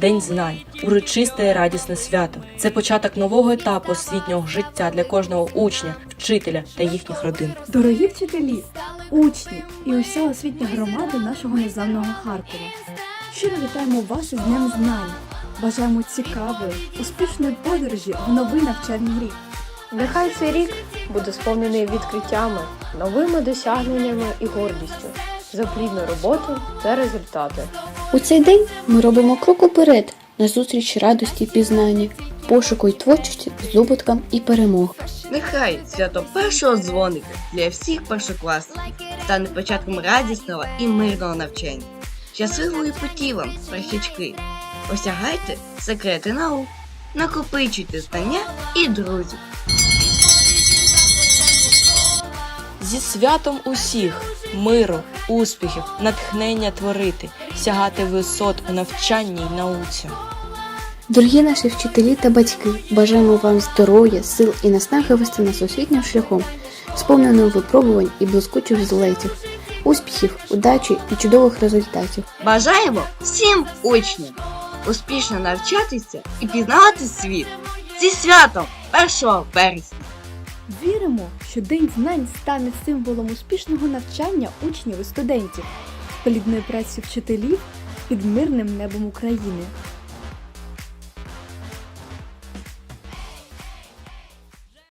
День знань, урочисте і радісне свято. Це початок нового етапу освітнього життя для кожного учня, вчителя та їхніх родин. Дорогі вчителі, учні і уся освітня громада нашого незламного Харкова. Щиро вітаємо вас із Днем Знань. Бажаємо цікавої, успішної подорожі в новий навчальний рік. Нехай цей рік буде сповнений відкриттями, новими досягненнями і гордістю за плідну роботу та результати. У цей день ми робимо крок уперед назустріч радості і пізнання, пошуку й творчості, здобуткам і перемог. Нехай свято першого дзвоника для всіх першокласників стане початком радісного і мирного навчання. Щасливої путі вам, прихічки! Осягайте секрети наук, накопичуйте знання і друзів. Зі святом усіх миру, успіхів, натхнення творити, сягати висот у навчанні й науці. Дорогі наші вчителі та батьки, бажаємо вам здоров'я, сил і наснаги вести нас освітнім шляхом, сповненим випробувань і блискучих злетів, успіхів, удачі і чудових результатів. Бажаємо всім учням успішно навчатися і пізнавати світ зі святом 1 вересня. Віримо, що День знань стане символом успішного навчання учнів і студентів, плідної праці вчителів під мирним небом України.